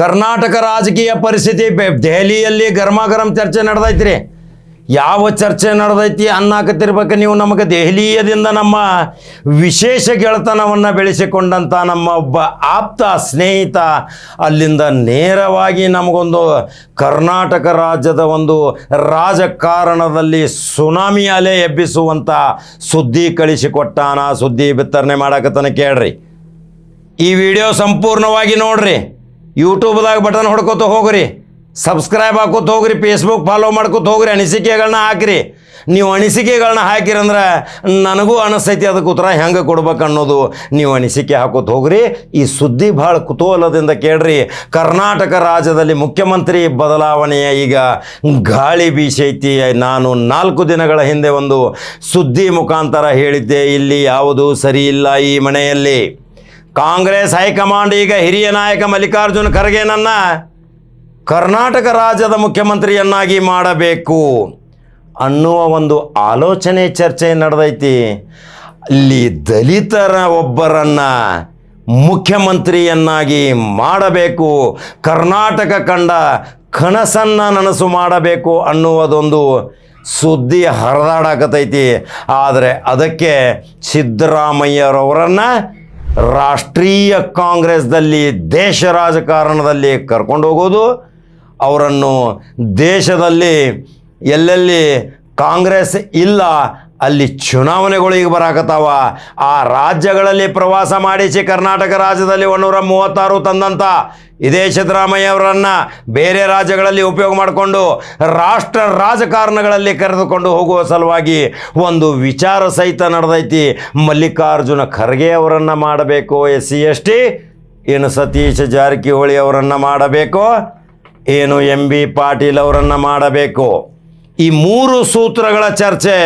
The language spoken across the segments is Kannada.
ಕರ್ನಾಟಕ ರಾಜಕೀಯ ಪರಿಸ್ಥಿತಿ ದೆಹಲಿಯಲ್ಲಿ ಗರಮಾಗರಂ ಚರ್ಚೆ ನಡೆದೈತ್ರಿ. ಯಾವ ಚರ್ಚೆ ನಡೆದೈತಿ ಅನ್ನಾಕತ್ತಿರ್ಬೇಕು ನೀವು ನಮಗೆ ದೆಹಲಿಯದಿಂದ ನಮ್ಮ ವಿಶೇಷ ಗೆಳೆತನವನ್ನು ಬೆಳೆಸಿಕೊಂಡಂಥ ನಮ್ಮ ಒಬ್ಬ ಆಪ್ತ ಸ್ನೇಹಿತ ಅಲ್ಲಿಂದ ನೇರವಾಗಿ ನಮಗೊಂದು ಕರ್ನಾಟಕ ರಾಜ್ಯದ ಒಂದು ರಾಜಕಾರಣದಲ್ಲಿ ಸುನಾಮಿ ಅಲೆ ಎಬ್ಬಿಸುವಂಥ ಸುದ್ದಿ ಕಳಿಸಿಕೊಟ್ಟಾನ. ಸುದ್ದಿ ಬಿತ್ತರಣೆ ಮಾಡಕತನ ಕೇಳ್ರಿ. ಈ ವಿಡಿಯೋ ಸಂಪೂರ್ಣವಾಗಿ ನೋಡ್ರಿ. ಯೂಟ್ಯೂಬ್ದಾಗ ಬಟನ್ ಹೊಡ್ಕೊತ ಹೋಗ್ರಿ, ಸಬ್ಸ್ಕ್ರೈಬ್ ಹಾಕೋತ ಹೋಗ್ರಿ ಫೇಸ್ಬುಕ್ ಫಾಲೋ ಮಾಡ್ಕೊತ ಹೋಗ್ರಿ ಅನಿಸಿಕೆಗಳನ್ನ ಹಾಕಿರಿ. ನೀವು ಅನಿಸಿಕೆಗಳನ್ನ ಹಾಕಿರಂದ್ರೆ ನನಗೂ ಅನಿಸ್ತೈತಿ ಅದಕ್ಕೆ ಉತ್ತರ ಹೆಂಗೆ ಕೊಡ್ಬೇಕು ಅನ್ನೋದು ನೀವು ಅನಿಸಿಕೆ ಹಾಕೋತ ಹೋಗ್ರಿ. ಈ ಸುದ್ದಿ ಭಾಳ ಕುತೂಹಲದಿಂದ ಕೇಳ್ರಿ. ಕರ್ನಾಟಕ ರಾಜ್ಯದಲ್ಲಿ ಮುಖ್ಯಮಂತ್ರಿ ಬದಲಾವಣೆಯ ಈಗ ಗಾಳಿ ಬೀಸೈತಿ. ನಾನು ನಾಲ್ಕು ದಿನಗಳ ಹಿಂದೆ ಒಂದು ಸುದ್ದಿ ಮುಖಾಂತರ ಹೇಳಿದ್ದೆ. ಇಲ್ಲಿ ಯಾವುದು ಸರಿ ಇಲ್ಲ ಈ ಮನೆಯಲ್ಲಿ. ಕಾಂಗ್ರೆಸ್ ಹೈಕಮಾಂಡ್ ಈಗ ಹಿರಿಯ ನಾಯಕ ಮಲ್ಲಿಕಾರ್ಜುನ ಖರ್ಗೆನನ್ನ ಕರ್ನಾಟಕ ರಾಜ್ಯದ ಮುಖ್ಯಮಂತ್ರಿಯನ್ನಾಗಿ ಮಾಡಬೇಕು ಅನ್ನುವ ಒಂದು ಆಲೋಚನೆ ಚರ್ಚೆ ನಡೆದೈತಿ. ಅಲ್ಲಿ ದಲಿತರ ಒಬ್ಬರನ್ನ ಮುಖ್ಯಮಂತ್ರಿಯನ್ನಾಗಿ ಮಾಡಬೇಕು. ಕರ್ನಾಟಕ ಕಂಡ ಕನಸನ್ನು ನನಸು ಮಾಡಬೇಕು ಅನ್ನುವುದೊಂದು ಸುದ್ದಿ ಹರಿದಾಡಕತೈತಿ. ಆದರೆ ಅದಕ್ಕೆ ಸಿದ್ದರಾಮಯ್ಯರವರನ್ನು ರಾಷ್ಟ್ರೀಯ ಕಾಂಗ್ರೆಸ್ದಲ್ಲಿ ದೇಶ ರಾಜಕಾರಣದಲ್ಲಿ ಕರ್ಕೊಂಡು ಹೋಗೋದು ಅವರನ್ನು ದೇಶದಲ್ಲಿ ಎಲ್ಲೆಲ್ಲಿ ಕಾಂಗ್ರೆಸ್ ಇಲ್ಲ ಅಲ್ಲಿ ಚುನಾವಣೆಗಳು ಈಗ ಬರಾಕತ್ತಾವ. ಆ ರಾಜ್ಯಗಳಲ್ಲಿ ಪ್ರವಾಸ ಮಾಡಿಸಿ ಕರ್ನಾಟಕ ರಾಜ್ಯದಲ್ಲಿ ಒಂದೂರ ಮೂವತ್ತಾರು ತಂದಂಥ ಇದೇ ಸಿದ್ದರಾಮಯ್ಯ ಅವರನ್ನು ಬೇರೆ ರಾಜ್ಯಗಳಲ್ಲಿ ಉಪಯೋಗ ಮಾಡಿಕೊಂಡು ರಾಷ್ಟ್ರ ರಾಜಕಾರಣಗಳಲ್ಲಿ ಕರೆದುಕೊಂಡು ಹೋಗುವ ಸಲುವಾಗಿ ಒಂದು ವಿಚಾರ ಸಹಿತ ನಡೆದೈತಿ. ಮಲ್ಲಿಕಾರ್ಜುನ ಖರ್ಗೆ ಅವರನ್ನು ಮಾಡಬೇಕು, ಎಸ್ ಸಿ ಎಸ್ ಟಿ ಏನು ಸತೀಶ್ ಜಾರಕಿಹೊಳಿ ಅವರನ್ನು ಮಾಡಬೇಕು, ಏನು ಎಂ ಬಿ ಪಾಟೀಲ್ ಅವರನ್ನು ಮಾಡಬೇಕು. ಈ ಮೂರು ಸೂತ್ರಗಳ ಚರ್ಚೆ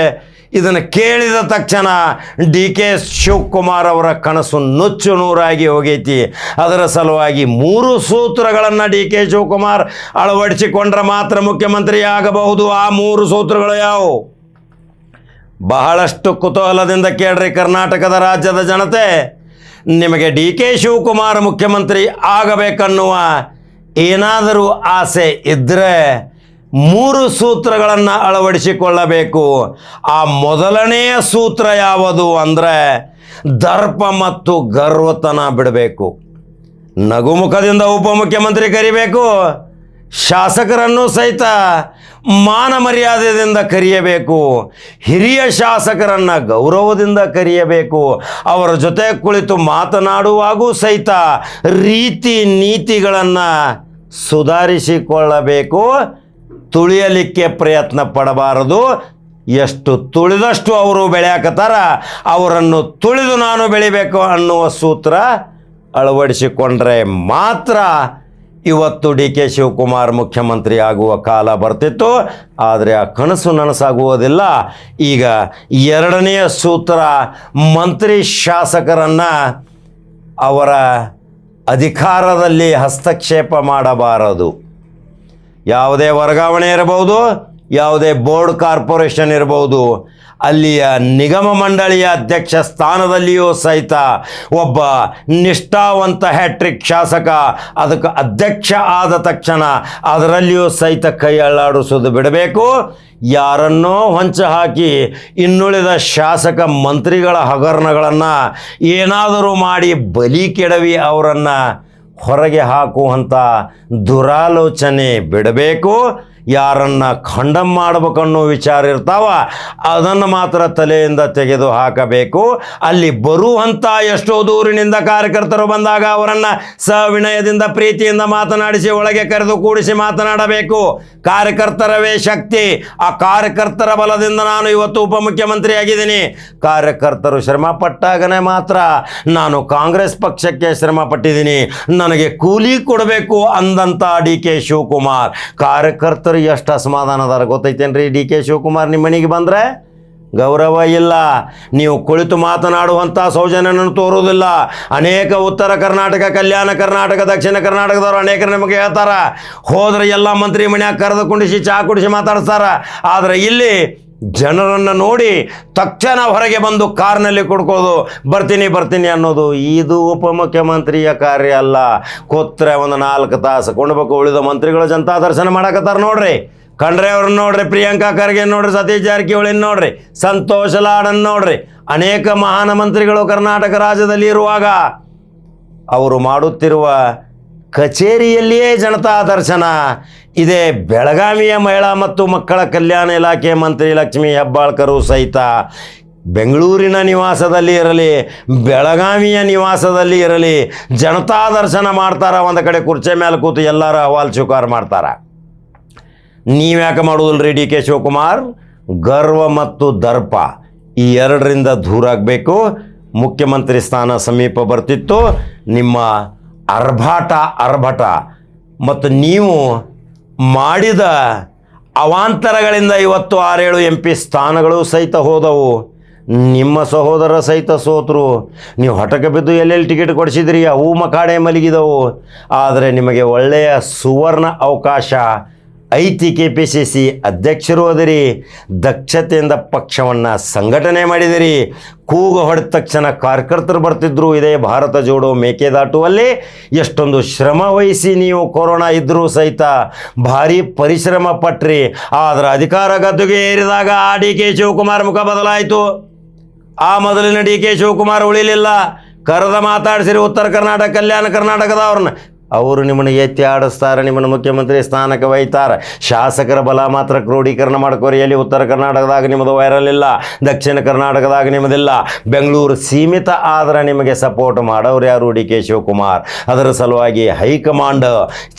ಇದನ್ನು ಕೇಳಿದ ತಕ್ಷಣ ಡಿ ಕೆ ಶಿವಕುಮಾರ್ ಅವರ ಕನಸು ನುಚ್ಚು ನೂರಾಗಿ ಹೋಗೈತಿ. ಅದರ ಸಲುವಾಗಿ ಮೂರು ಸೂತ್ರಗಳನ್ನು ಡಿ ಕೆ ಶಿವಕುಮಾರ್ ಅಳವಡಿಸಿಕೊಂಡ್ರೆ ಮಾತ್ರ ಮುಖ್ಯಮಂತ್ರಿ ಆಗಬಹುದು. ಆ ಮೂರು ಸೂತ್ರಗಳು ಯಾವುವು? ಬಹಳಷ್ಟು ಕುತೂಹಲದಿಂದ ಕೇಳ್ರಿ ಕರ್ನಾಟಕದ ರಾಜ್ಯದ ಜನತೆ. ನಿಮಗೆ ಡಿ ಕೆ ಶಿವಕುಮಾರ್ ಮುಖ್ಯಮಂತ್ರಿ ಆಗಬೇಕನ್ನುವ ಏನಾದರೂ ಆಸೆ ಇದ್ದರೆ ಮೂರು ಸೂತ್ರಗಳನ್ನು ಅಳವಡಿಸಿಕೊಳ್ಳಬೇಕು. ಆ ಮೊದಲನೆಯ ಸೂತ್ರ ಯಾವುದು ಅಂದರೆ ದರ್ಪ ಮತ್ತು ಗರ್ವತನ ಬಿಡಬೇಕು. ನಗುಮುಖದಿಂದ ಉಪಮುಖ್ಯಮಂತ್ರಿ ಕರಿಬೇಕು, ಶಾಸಕರನ್ನು ಸಹಿತ ಮಾನ ಮರ್ಯಾದೆಯಿಂದ ಕರೆಯಬೇಕು, ಹಿರಿಯ ಶಾಸಕರನ್ನು ಗೌರವದಿಂದ ಕರೆಯಬೇಕು, ಅವರ ಜೊತೆ ಕುಳಿತು ಮಾತನಾಡುವಾಗೂ ಸಹಿತ ರೀತಿ ನೀತಿಗಳನ್ನು ಸುಧಾರಿಸಿಕೊಳ್ಳಬೇಕು. ತುಳಿಯಲಿಕ್ಕೆ ಪ್ರಯತ್ನ ಪಡಬಾರದು. ಎಷ್ಟು ತುಳಿದಷ್ಟು ಅವರು ಬೆಳೆಯಾಕತ್ತಾರ, ಅವರನ್ನು ತುಳಿದು ನಾನು ಬೆಳಿಬೇಕು ಅನ್ನುವ ಸೂತ್ರ ಅಳವಡಿಸಿಕೊಂಡ್ರೆ ಮಾತ್ರ ಇವತ್ತು ಡಿ ಕೆ ಶಿವಕುಮಾರ್ ಮುಖ್ಯಮಂತ್ರಿ ಆಗುವ ಕಾಲ ಬರ್ತಿತ್ತು. ಆದರೆ ಆ ಕನಸು ನನಸಾಗುವುದಿಲ್ಲ. ಈಗ ಎರಡನೆಯ ಸೂತ್ರ ಮಂತ್ರಿ ಶಾಸಕರನ್ನು ಅವರ ಅಧಿಕಾರದಲ್ಲಿ ಹಸ್ತಕ್ಷೇಪ ಮಾಡಬಾರದು. ಯಾವುದೇ ವರ್ಗಾವಣೆ ಇರಬಹುದು, ಯಾವುದೇ ಬೋರ್ಡ್ ಕಾರ್ಪೊರೇಷನ್ ಇರಬಹುದು. ಅಲ್ಲಿಯ ನಿಗಮ ಮಂಡಳಿಯ ಅಧ್ಯಕ್ಷ ಸ್ಥಾನದಲ್ಲಿಯೂ ಸಹಿತ ಒಬ್ಬ ನಿಷ್ಠಾವಂತ ಹ್ಯಾಟ್ರಿಕ್ ಶಾಸಕ, ಅದಕ್ಕೆ ಅಧ್ಯಕ್ಷ ಆದ ತಕ್ಷಣ ಅದರಲ್ಲಿಯೂ ಸಹಿತ ಕೈ ಬಿಡಬೇಕು. ಯಾರನ್ನೋ ಹೊಂಚ ಹಾಕಿ ಇನ್ನುಳಿದ ಶಾಸಕ ಮಂತ್ರಿಗಳ ಹಗರಣಗಳನ್ನು ಏನಾದರೂ ಮಾಡಿ ಬಲಿ ಕೆಡವಿ ಅವರನ್ನು ಹೊರಗೆ ಹಾಕುವಂಥ ದುರಾಲೋಚನೆ ಬಿಡಬೇಕು. ಯಾರನ್ನ ಖಂಡಂ ಮಾಡ್ಬೇಕನ್ನೋ ವಿಚಾರ ಇರ್ತಾವ, ಅದನ್ನು ಮಾತ್ರ ತಲೆಯಿಂದ ತೆಗೆದು ಹಾಕಬೇಕು. ಅಲ್ಲಿ ಬರುವಂಥ ಎಷ್ಟೋ ದೂರಿನಿಂದ ಕಾರ್ಯಕರ್ತರು ಬಂದಾಗ ಅವರನ್ನು ಸವಿನಯದಿಂದ, ಪ್ರೀತಿಯಿಂದ ಮಾತನಾಡಿಸಿ, ಒಳಗೆ ಕರೆದು ಕೂಡಿಸಿ ಮಾತನಾಡಬೇಕು. ಕಾರ್ಯಕರ್ತರವೇ ಶಕ್ತಿ, ಆ ಕಾರ್ಯಕರ್ತರ ಬಲದಿಂದ ನಾನು ಇವತ್ತು ಉಪಮುಖ್ಯಮಂತ್ರಿ ಆಗಿದ್ದೀನಿ ಕಾರ್ಯಕರ್ತರು ಶ್ರಮ ಪಟ್ಟಾಗನೇ ಮಾತ್ರ ನಾನು ಕಾಂಗ್ರೆಸ್ ಪಕ್ಷಕ್ಕೆ ಶ್ರಮ ಪಟ್ಟಿದ್ದೀನಿ ನನಗೆ ಕೂಲಿ ಕೊಡಬೇಕು ಅಂದಂಥ ಡಿ ಕೆ ಶಿವಕುಮಾರ್. ಕಾರ್ಯಕರ್ತರು ಎಷ್ಟು ಅಸಮಾಧಾನದಾರ ಗೊತ್ತೈತೇನ್ರಿ ಡಿ ಕೆ ಶಿವಕುಮಾರ್ ನಿಮ್ಮ ಮನೆಗೆ ಬಂದರೆ? ಗೌರವ ಇಲ್ಲ. ನೀವು ಕುಳಿತು ಮಾತನಾಡುವಂಥ ಸೌಜನ್ಯನನ್ನು ತೋರುವುದಿಲ್ಲ. ಅನೇಕ ಉತ್ತರ ಕರ್ನಾಟಕ, ಕಲ್ಯಾಣ ಕರ್ನಾಟಕ, ದಕ್ಷಿಣ ಕರ್ನಾಟಕದವರು ಅನೇಕರು ನಿಮಗೆ ಹೇಳ್ತಾರೆ. ಹೋದ್ರೆ ಎಲ್ಲ ಮಂತ್ರಿ ಮನ್ಯಾಗ ಕರೆದು ಕುಂಡಿಸಿ ಚಹಾ ಕುಡಿಸಿ ಮಾತಾಡ್ತಾರೆ ಆದರೆ ಇಲ್ಲಿ ಜನರನ್ನು ನೋಡಿ ತಕ್ಷಣ ಹೊರಗೆ ಬಂದು ಕಾರ್ನಲ್ಲಿ ಕುಡ್ಕೋದು, ಬರ್ತೀನಿ ಬರ್ತೀನಿ ಅನ್ನೋದು ಇದು ಉಪಮುಖ್ಯಮಂತ್ರಿಯ ಕಾರ್ಯ ಅಲ್ಲ. ಕೊತ್ತರೆ ಒಂದು ನಾಲ್ಕು ತಾಸು ಕೊಂಡ್ಬೇಕು ಉಳಿದ ಮಂತ್ರಿಗಳು ಜನತಾ ದರ್ಶನ ಮಾಡಕತ್ತಾರ ನೋಡ್ರಿ. ಖಂಡ್ರೆ ಅವ್ರನ್ನ ನೋಡ್ರಿ, ಪ್ರಿಯಾಂಕಾ ಖರ್ಗೆ ನೋಡ್ರಿ, ಸತೀಶ್ ಜಾರಕಿಹೊಳಿ ನೋಡ್ರಿ, ಸಂತೋಷ್ ಲಾಡನ್ ನೋಡ್ರಿ. ಅನೇಕ ಮಹಾನ ಮಂತ್ರಿಗಳು ಕರ್ನಾಟಕ ರಾಜ್ಯದಲ್ಲಿ ಇರುವಾಗ ಅವರು ಮಾಡುತ್ತಿರುವ ಕಚೇರಿಯಲ್ಲಿಯೇ ಜನತಾ ದರ್ಶನ. ಇದೇ ಬೆಳಗಾವಿಯ ಮಹಿಳಾ ಮತ್ತು ಮಕ್ಕಳ ಕಲ್ಯಾಣ ಇಲಾಖೆ ಮಂತ್ರಿ ಲಕ್ಷ್ಮಿ ಹೆಬ್ಬಾಳ್ಕರು ಸಹಿತ ಬೆಂಗಳೂರಿನ ನಿವಾಸದಲ್ಲಿ ಇರಲಿ, ಬೆಳಗಾವಿಯ ನಿವಾಸದಲ್ಲಿ ಇರಲಿ, ಜನತಾ ದರ್ಶನ ಮಾಡ್ತಾರ. ಒಂದು ಕಡೆ ಕುರ್ಚೆ ಮೇಲೆ ಕೂತು ಎಲ್ಲರ ಅಹವಾಲ್ ಸ್ವೀಕಾರ ಮಾಡ್ತಾರ. ನೀವ್ಯಾಕೆ ಮಾಡೋದಿಲ್ರಿ ಡಿ ಕೆ ಶಿವಕುಮಾರ್? ಗರ್ವ ಮತ್ತು ದರ್ಪ ಈ ಎರಡರಿಂದ ದೂರ ಆಗಬೇಕು ಮುಖ್ಯಮಂತ್ರಿ ಸ್ಥಾನ ಸಮೀಪ ಬರ್ತಿತ್ತು. ನಿಮ್ಮ ಅರ್ಭಾಟ, ಅರ್ಭಟ. ಮತ್ತು ನೀವು ಮಾಡಿದ ಅವಾಂತರಗಳಿಂದ ಇವತ್ತು ಆರೇಳು ಎಂ ಪಿ ಸ್ಥಾನಗಳು ಸಹಿತ ಹೋದವು. ನಿಮ್ಮ ಸಹೋದರ ಸಹಿತ ಸೋತರು. ನೀವು ಹಠಕ್ಕೆ ಬಿದ್ದು ಎಲ್ಲೆಲ್ಲಿ ಟಿಕೆಟ್ ಕೊಡಿಸಿದ್ರಿ? ಅವು ಮಕಾಡೆ ಮಲಗಿದವು. ಆದರೆ ನಿಮಗೆ ಒಳ್ಳೆಯ ಸುವರ್ಣ ಅವಕಾಶ ಐತಿ ಕೆ ಪಿ ಸಿ ಸಿ ಅಧ್ಯಕ್ಷರು ಅದರಿ. ದಕ್ಷತೆಯಿಂದ ಪಕ್ಷವನ್ನು ಸಂಘಟನೆ ಮಾಡಿದಿರಿ. ಕೂಗು ಹೊಡೆದ ತಕ್ಷಣ ಕಾರ್ಯಕರ್ತರು ಬರ್ತಿದ್ರು. ಇದೇ ಭಾರತ ಜೋಡೋ ಮೇಕೆದಾಟುವಲ್ಲಿ ಎಷ್ಟೊಂದು ಶ್ರಮ ವಹಿಸಿ ನೀವು ಕೊರೋನಾ ಇದ್ದರೂ ಸಹಿತ ಭಾರಿ ಪರಿಶ್ರಮ ಪಟ್ರಿ. ಆದರೆ ಅಧಿಕಾರ ಗದ್ದುಗೆ ಏರಿದಾಗ ಆ ಡಿ ಕೆ ಶಿವಕುಮಾರ್ ಮುಖ ಬದಲಾಯಿತು. ಆ ಮೊದಲಿನ ಡಿ ಕೆ ಶಿವಕುಮಾರ್ ಉಳಿಲಿಲ್ಲ. ಕರೆದ ಮಾತಾಡಿಸಿರಿ ಉತ್ತರ ಕರ್ನಾಟಕ, ಕಲ್ಯಾಣ ಕರ್ನಾಟಕದವ್ರನ್ನ. ಅವರು ನಿಮ್ಮನ್ನು ಎತ್ತಿ ಆಡಿಸ್ತಾರೆ, ನಿಮ್ಮನ್ನು ಮುಖ್ಯಮಂತ್ರಿ ಸ್ಥಾನಕ್ಕೆ ಒಯ್ತಾರೆ. ಶಾಸಕರ ಬಲ ಮಾತ್ರ ಕ್ರೋಢೀಕರಣ ಮಾಡ್ಕೋರಿ. ಎಲ್ಲಿ ಉತ್ತರ ಕರ್ನಾಟಕದಾಗ ನಿಮ್ಮದು ವೈರಲ್ ಇಲ್ಲ, ದಕ್ಷಿಣ ಕರ್ನಾಟಕದಾಗ ನಿಮ್ಮದಿಲ್ಲ. ಬೆಂಗಳೂರು ಸೀಮಿತ ಆದ್ರೆ ನಿಮಗೆ ಸಪೋರ್ಟ್ ಮಾಡೋರು ಯಾರು? ಡಿ ಕೆ ಶಿವಕುಮಾರ್. ಅದರ ಸಲುವಾಗಿ ಹೈಕಮಾಂಡ್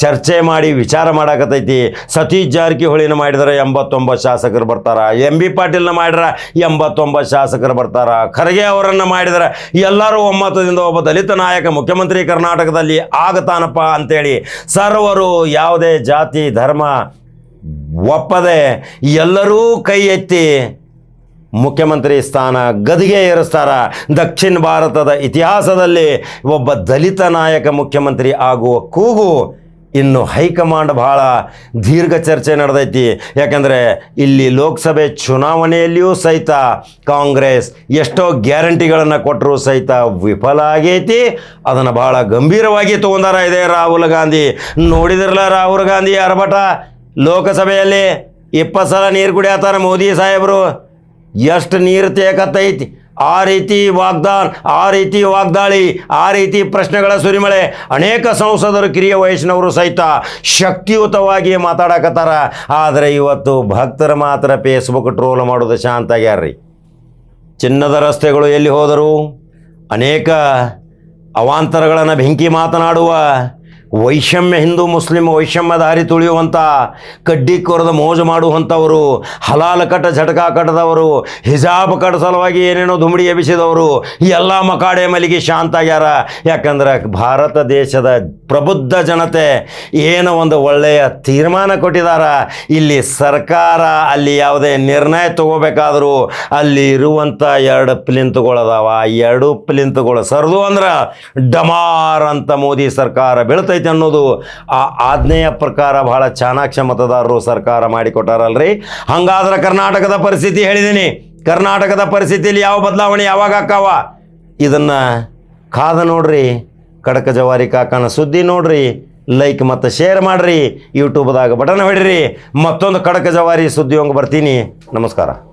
ಚರ್ಚೆ ಮಾಡಿ ವಿಚಾರ ಮಾಡಕತ್ತೈತಿ. ಸತೀಶ್ ಜಾರಕಿಹೊಳಿನ ಮಾಡಿದ್ರೆ ಎಂಬತ್ತೊಂಬತ್ತು ಶಾಸಕರು ಬರ್ತಾರೆ. ಎಂ ಬಿ ಪಾಟೀಲ್ನ ಮಾಡಿದ್ರೆ ಎಂಬತ್ತೊಂಬತ್ತು ಶಾಸಕರು ಬರ್ತಾರ. ಖರ್ಗೆ ಅವರನ್ನು ಮಾಡಿದ್ರೆ ಎಲ್ಲರೂ ಒಮ್ಮತದಿಂದ ಒಬ್ಬ ದಲಿತ ನಾಯಕ ಮುಖ್ಯಮಂತ್ರಿ ಕರ್ನಾಟಕದಲ್ಲಿ ಆಗತಾನಪ್ಪ ಅಂತೇಳಿ ಸರ್ವರು ಯಾವುದೇ ಜಾತಿ, ಧರ್ಮ ಒಪ್ಪದೆ ಎಲ್ಲರೂ ಕೈ ಎತ್ತಿ ಮುಖ್ಯಮಂತ್ರಿ ಸ್ಥಾನ ಗದಿಗೆ ಏರಿಸ್ತಾರ. ದಕ್ಷಿಣ ಭಾರತದ ಇತಿಹಾಸದಲ್ಲಿ ಒಬ್ಬ ದಲಿತ ನಾಯಕ ಮುಖ್ಯಮಂತ್ರಿ ಆಗುವ ಕೂಗು ಇನ್ನು ಹೈಕಮಾಂಡ್ ಬಹಳ ದೀರ್ಘ ಚರ್ಚೆ ನಡೆದೈತಿ. ಯಾಕಂದರೆ ಇಲ್ಲಿ ಲೋಕಸಭೆ ಚುನಾವಣೆಯಲ್ಲಿಯೂ ಸಹಿತ ಕಾಂಗ್ರೆಸ್ ಎಷ್ಟೋ ಗ್ಯಾರಂಟಿಗಳನ್ನು ಕೊಟ್ಟರು ಸಹಿತ ವಿಫಲ ಆಗೈತಿ. ಅದನ್ನು ಬಹಳ ಗಂಭೀರವಾಗಿ ತಗೊಂಡಾರ ಇದೆ ರಾಹುಲ್ ಗಾಂಧಿ. ನೋಡಿದ್ರಲ್ಲ ರಾಹುಲ್ ಗಾಂಧಿ ಅರ್ಭಟ ಲೋಕಸಭೆಯಲ್ಲಿ ಇಪ್ಪತ್ತು ಸಲ ನೀರು ಕುಡಿಯತ್ತಾರ ಮೋದಿ ಸಾಹೇಬರು. ಎಷ್ಟು ನೀರು ತೇಕತ್ತೈತಿ. ಆ ರೀತಿ ವಾಗ್ದಾನ್ ಆ ರೀತಿ ವಾಗ್ದಾಳಿ, ಆ ರೀತಿ ಪ್ರಶ್ನೆಗಳ ಸುರಿಮಳೆ ಅನೇಕ ಸಂಸದರು ಕಿರಿಯ ವಯಸ್ಸಿನವರು ಸಹಿತ ಶಕ್ತಿಯುತವಾಗಿ ಮಾತಾಡಕತ್ತಾರ. ಆದರೆ ಇವತ್ತು ಭಕ್ತರು ಮಾತ್ರ ಫೇಸ್ಬುಕ್ ಟ್ರೋಲ್ ಮಾಡೋದು ಶಾಂತ ಆಗ್ಯಾರ್ರಿ. ಚಿನ್ನದ ರಸ್ತೆಗಳು ಎಲ್ಲಿ ಹೋದರು ಅನೇಕ ಅವಾಂತರಗಳನ್ನು ಬೆಂಕಿ ಮಾತನಾಡುವ ವೈಷಮ್ಯ ಹಿಂದೂ ಮುಸ್ಲಿಂ ವೈಷಮ್ಯ ದಾರಿ ತುಳಿಯುವಂಥ ಕಡ್ಡಿ ಕೊರದ ಮೋಜು ಮಾಡುವಂಥವರು, ಹಲಾಲ ಕಟ್ಟ ಝಟಕ ಕಟ್ಟದವರು, ಹಿಜಾಬ್ ಕಟ್ಟ ಸಲುವಾಗಿ ಏನೇನೋ ದುಮಿಡಿ ಎಬ್ಬಿಸಿದವರು ಎಲ್ಲ ಮಕಾಡೆ ಮಲಿಗೆ ಶಾಂತ ಆಗ್ಯಾರ. ಯಾಕಂದ್ರೆ ಭಾರತ ದೇಶದ ಪ್ರಬುದ್ಧ ಜನತೆ ಏನೋ ಒಂದು ಒಳ್ಳೆಯ ತೀರ್ಮಾನ ಕೊಟ್ಟಿದಾರ. ಇಲ್ಲಿ ಸರ್ಕಾರ ಅಲ್ಲಿ ಯಾವುದೇ ನಿರ್ಣಯ ತಗೋಬೇಕಾದರೂ ಅಲ್ಲಿ ಇರುವಂಥ ಎರಡು ಪ್ಲಿಂತ್ಗಳದಾವ ಎರಡು ಪ್ಲಿಂತ್ಗಳು ಸರ್ದು ಅಂದ್ರೆ ಡಮಾರ್ ಅಂತ ಮೋದಿ ಸರ್ಕಾರ ಬೀಳ್ತೈತೆ. ಅನ್ನೋದು ಆ ಆಜ್ಞೆಯ ಪ್ರಕಾರ ಬಹಳ ಚಾಣಾಕ್ಷ ಮತದಾರರು ಸರ್ಕಾರ ಮಾಡಿಕೊಟ್ಟಾರಲ್ರಿ? ಹಂಗಾದ್ರೆ ಕರ್ನಾಟಕದ ಪರಿಸ್ಥಿತಿ ಹೇಳಿದ್ದೀನಿ ಕರ್ನಾಟಕದ ಪರಿಸ್ಥಿತಿಯಲ್ಲಿ ಯಾವ ಬದಲಾವಣೆ ಯಾವಾಗ ಆಕ್ಕಾವ ಇದನ್ನು ಕಾದ ನೋಡ್ರಿ. ಕಡಕ ಜವಾರಿ ಕಾಕನ ಸುದ್ದಿ ನೋಡ್ರಿ. ಲೈಕ್ ಮತ್ತು ಶೇರ್ ಮಾಡಿರಿ. ಯೂಟ್ಯೂಬ್ದಾಗ ಬಟನ್ ಹೊಡಿರಿ. ಮತ್ತೊಂದು ಕಡಕ ಜವಾರಿ ಸುದ್ದಿ ಹಂಗೆ ಬರ್ತೀನಿ. ನಮಸ್ಕಾರ.